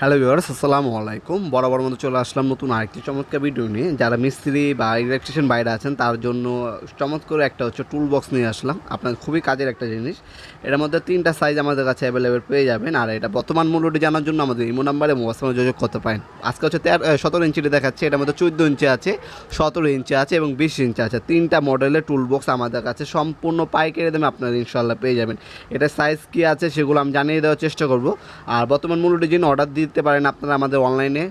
Hello viewers আসসালামু আলাইকুম। বরাবর মতো চলে আসলাম নতুন আরেকটি চমৎকার ভিডিও নিয়ে। যারা মিস্ত্রি বা ইলেকট্রিশিয়ান বাইরে আছেন, তার জন্য চমৎকার একটা হচ্ছে টুল বক্স নিয়ে আসলাম। আপনার খুবই কাজের একটা জিনিস। এটার মধ্যে তিনটা সাইজ আমাদের কাছে অ্যাভেলেবেল পেয়ে যাবেন। আর এটা বর্তমান মূল্যটি জানার জন্য আমাদের ইমো নাম্বারে মোবাইল যোগাযোগ করতে পারেন। আজকে হচ্ছে তেরো সতেরো ইঞ্চিটি দেখাচ্ছে। এটার মধ্যে চোদ্দ ইঞ্চি আছে, সতেরো ইঞ্চি আছে এবং বিশ ইঞ্চি আছে। তিনটা মডেলের টুল বক্স আমাদের কাছে সম্পূর্ণ পাইকারি দামে আপনারা ইনশাল্লাহ পেয়ে যাবেন। এটা সাইজ কী আছে, সেগুলো আমি জানিয়ে দেওয়ার চেষ্টা করব। আর বর্তমান মূল্যটি জন্য অর্ডার দিতে পারেন আপনারা আমাদের অনলাইনে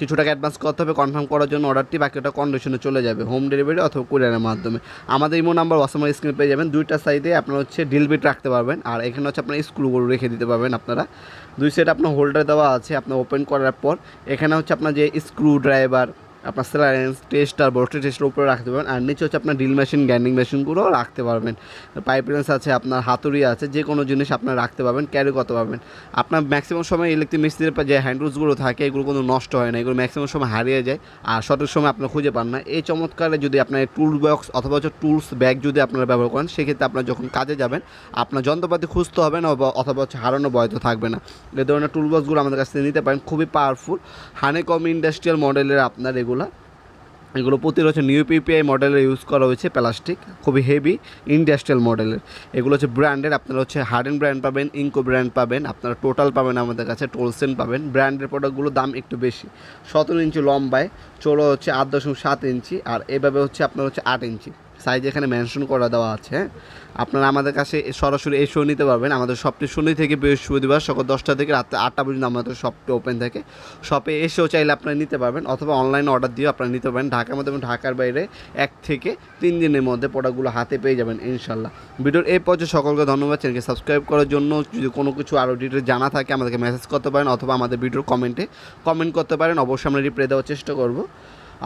কিছু টাকা অ্যাডভান্স করতে হবে কনফার্ম করার জন্য অর্ডারটি বাকি ওটা কন্ডিশনে চলে যাবে হোম ডেলিভারি অথবা কুরিয়ারের মাধ্যমে। আমাদের ইমো নাম্বার ওয়াসামার স্ক্রিনে পেয়ে যাবেন। দুইটা সাইডে আপনার হচ্ছে ডিল বিট রাখতে পারবেন। আর এখানে হচ্ছে আপনার স্ক্রুগুলো রেখে দিতে পারবেন আপনারা। দুই সাইড আপনার হোল্ডার দেওয়া আছে, আপনার ওপেন করার পর। এখানে হচ্ছে আপনার যে স্ক্রু ড্রাইভার আপনার স্যালারেন্স টেস্টার বস্টি টেস্টের উপরে রাখতে পারবেন। আর নিচে হচ্ছে আপনার ড্রিল মেশিন গ্যান্ডিং মেশিনগুলো রাখতে পারবেন। পাইপলেন্স আছে, আপনার হাতুড়ি আছে, যে কোনো জিনিস আপনার রাখতে পারবেন ক্যারি করতে পারবেন। আপনার ম্যাক্সিমাম সময় ইলেকট্রিক মিস্ত্রির যে হ্যান্ডলসগুলো থাকে, এগুলো কোনো নষ্ট হয় না, এগুলো ম্যাক্সিমাম সময় হারিয়ে যায়। আর সঠিক সময় আপনার খুঁজে পান না। এই চমৎকারে যদি আপনার টুল বক্স অথবা হচ্ছে টুলস ব্যাগ যদি আপনারা ব্যবহার করেন, সেক্ষেত্রে আপনার যখন কাজে যাবেন, আপনার যন্ত্রপাতি খুঁজতে হবে না, অথবা- হচ্ছে হারানো বয়তো থাকবে না। এই ধরনের টুল বক্সগুলো আমাদের কাছ থেকে নিতে পারেন, খুবই পাওয়ারফুল হানিকম ইন্ডাস্ট্রিয়াল মডেলের আপনার এগুলা এগুলো। প্রতি হচ্ছে নিউ পিপিআই মডেলের ইউজ করা হয়েছে প্লাস্টিক খুবই হেভি ইন্ডাস্ট্রিয়াল মডেলের এগুলো হচ্ছে ব্র্যান্ডের আপনারা হচ্ছে হার্ডেন ব্র্যান্ড পাবেন ইঙ্কো ব্র্যান্ড পাবেন, আপনারা টোটাল পাবেন আমাদের কাছে টোলসেন পাবেন। ব্র্যান্ডের প্রোডাক্টগুলো দাম একটু বেশি। সতেরো ইঞ্চি লম্বায় চোলো হচ্ছে আট দশমিক সাত ইঞ্চি, আর এভাবে হচ্ছে আপনার হচ্ছে আট ইঞ্চি। সাইজ এখানে মেনশন করা দেওয়া আছে? আপনারা আমাদের কাছে সরাসরি এসেও নিতে পারবেন। আমাদের শপটি শনি থেকে বৃহস্পতিবার সকাল দশটা থেকে রাত্রে আটটা পর্যন্ত আমাদের শপটি ওপেন থাকে। শপে এসেও চাইলে আপনারা নিতে পারবেন অথবা অনলাইনে অর্ডার দিয়েও আপনারা নিতে পারেন ঢাকার মধ্যে এবং ঢাকার বাইরে এক থেকে তিন দিনের মধ্যে প্রোডাক্টগুলো হাতে পেয়ে যাবেন ইনশাল্লাহ ভিডিওর এই পর্যায়ে সকলকে ধন্যবাদ। চ্যানেলকে সাবস্ক্রাইব করার জন্য যদি কোনো কিছু আরও ডিটেল জানা থাকে, আমাদেরকে মেসেজ করতে পারেন অথবা আমাদের ভিডিওর কমেন্টে কমেন্ট করতে পারেন। অবশ্যই আমরা রিপ্লাই দেওয়ার চেষ্টা করব।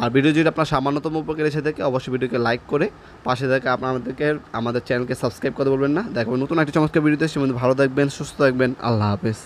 আর ভিডিও যদি আপনার সামান্যতম উপকার এসে থাকে, অবশ্যই ভিডিওকে লাইক করে পাশে থেকে আপনাদেরকে আমাদের চ্যানেলকে সাবস্ক্রাইব করতে বলবেন না। দেখবেন নতুন একটি চমৎকার ভিডিওতে সে ভালো থাকবেন, সুস্থ থাকবেন। আল্লাহ হাফেজ।